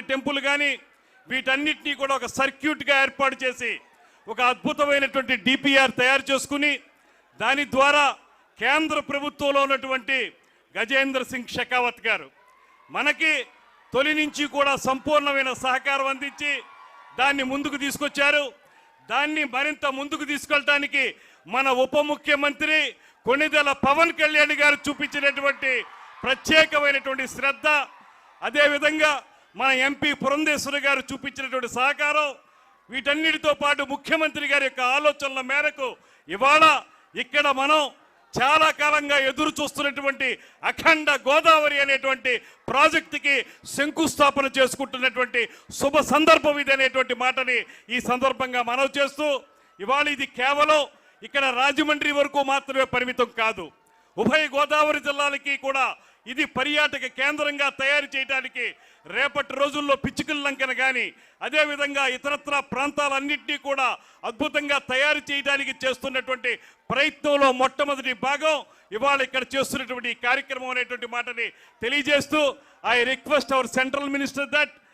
Temple కానీ వీటన్నిటినీ కూడా ఒక సర్క్యూట్గా ఏర్పాటు చేసి ఒక అద్భుతమైనటువంటి డిపిఆర్ తయారు చేసుకుని దాని ద్వారా కేంద్ర ప్రభుత్వంలో ఉన్నటువంటి గజేంద్ర సింగ్ షెకావత్ గారు మనకి తొలి నుంచి కూడా సంపూర్ణమైన సహకారం అందించి దాన్ని ముందుకు తీసుకొచ్చారు. దాన్ని మరింత ముందుకు తీసుకెళ్ళటానికి మన ఉప ముఖ్యమంత్రి కొణిదెల పవన్ కళ్యాణ్ గారు చూపించినటువంటి ప్రత్యేకమైనటువంటి శ్రద్ధ అదేవిధంగా మన ఎంపీ పురంధేశ్వరి గారు చూపించినటువంటి సహకారం వీటన్నిటితో పాటు ముఖ్యమంత్రి గారి యొక్క ఆలోచనల మేరకు ఇవాళ ఇక్కడ మనం చాలా కాలంగా ఎదురు చూస్తున్నటువంటి అఖండ గోదావరి అనేటువంటి ప్రాజెక్టుకి శంకుస్థాపన చేసుకుంటున్నటువంటి శుభ సందర్భం ఇది అనేటువంటి మాటని ఈ సందర్భంగా మనవి చేస్తూ ఇవాళ ఇది కేవలం ఇక్కడ రాజమండ్రి వరకు మాత్రమే పరిమితం కాదు. ఉభయ గోదావరి జిల్లాలకి కూడా ఇది పర్యాటక కేంద్రంగా తయారు చేయడానికి రేపటి రోజుల్లో పిచ్చుకల లంకన కానీ అదేవిధంగా ఇతరత్ర ప్రాంతాలన్నింటినీ కూడా అద్భుతంగా తయారు చేయడానికి చేస్తున్నటువంటి ప్రయత్నంలో మొట్టమొదటి భాగం ఇవాళ ఇక్కడ చేస్తున్నటువంటి కార్యక్రమం అనేటువంటి మాటని తెలియజేస్తూ I request our central minister that